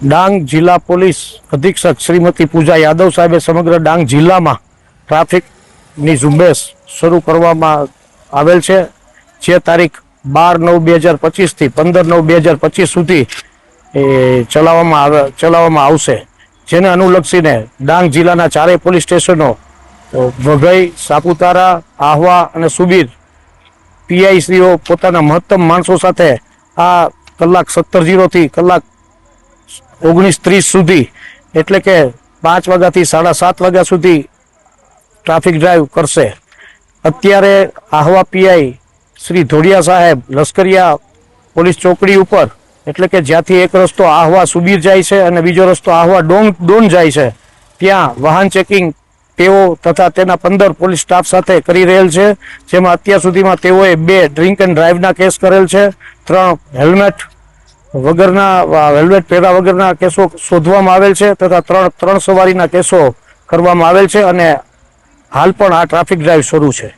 ડાંગ જિલ્લા પોલીસ અધિક્ષક શ્રીમતી પૂજા યાદવ સાહેબે સમગ્ર ડાંગ જિલ્લામાં ટ્રાફિકની ઝુંબેશ શરૂ કરવામાં આવેલ છે. જે તારીખ બાર નવ બે હજાર પચીસથી પંદર નવ બે હજાર પચીસ સુધી એ ચલાવવામાં આવે, ચલાવવામાં આવશે. જેને અનુલક્ષીને ડાંગ જિલ્લાના ચારેય પોલીસ સ્ટેશનો વઘઈ, સાપુતારા, આહવા અને સુબીર પીઆઈસીઓ પોતાના મહત્તમ માણસો સાથે આ કલાક સત્તર જીરોથી કલાક ઓગણીસ ત્રીસ સુધી, એટલે કે પાંચ વાગ્યાથી સાડા સાત વાગ્યા સુધી ટ્રાફિક ડ્રાઈવ કરશે. અત્યારે આહવા પીઆઈ શ્રી ધોડિયા સાહેબ લશ્કરિયા પોલીસ ચોકડી ઉપર, એટલે કે જ્યાંથી એક રસ્તો આહવા સુબીર જાય છે અને બીજો રસ્તો આહવા ડોંગ, ડોન જાય છે, ત્યાં વાહન ચેકિંગ તેઓ તથા તેના પંદર પોલીસ સ્ટાફ સાથે કરી રહેલ છે, જેમાં અત્યાર સુધીમાં તેઓએ બે ડ્રિંક એન્ડ ડ્રાઈવના કેસ કરેલ છે, ત્રણ હેલ્મેટ વગરના વેલ્વેટ પહેરા વગરના કેસો શોધવામાં આવેલ છે તથા ત્રણ ત્રણ સવારીના કેસો કરવામાં આવેલ છે અને હાલ પણ આ ટ્રાફિક ડ્રાઈવ શરૂ છે.